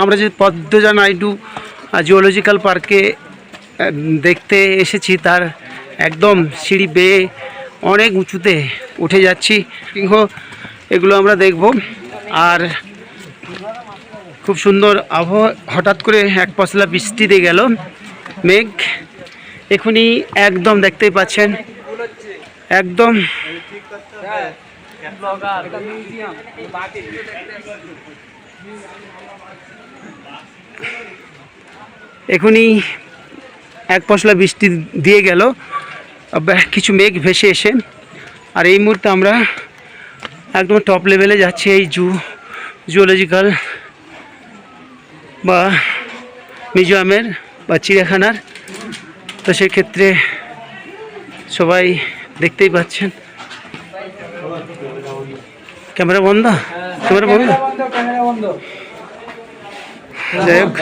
আমরা যে পদ্মজা নাইডু জিওলজিক্যাল পার্কে দেখতে এসেছি, তার একদম সিঁড়ি বেয়ে অনেক উঁচুতে উঠে যাচ্ছি। সিংহ, এগুলো আমরা দেখব। আর খুব সুন্দর আবহাওয়া, হঠাৎ করে এক পশলা বৃষ্টিতে গেল, মেঘ। এখনই একদম দেখতেই পাচ্ছেন একদম। এখনই এক পশলা বৃষ্টি দিয়ে গেল। কিছু মেঘ ভেসে এসে। আর এই মুহূর্তে আমরা একদম টপ লেভেলে যাচ্ছি এই জু জুওলজিক্যাল বা মিউজিয়ামের বা চিড়িয়াখানার। তো সেক্ষেত্রে সবাই দেখতেই পাচ্ছেন। ক্যামেরা বন্ধ? ক্যামেরা বন্ধ? যাই হোক।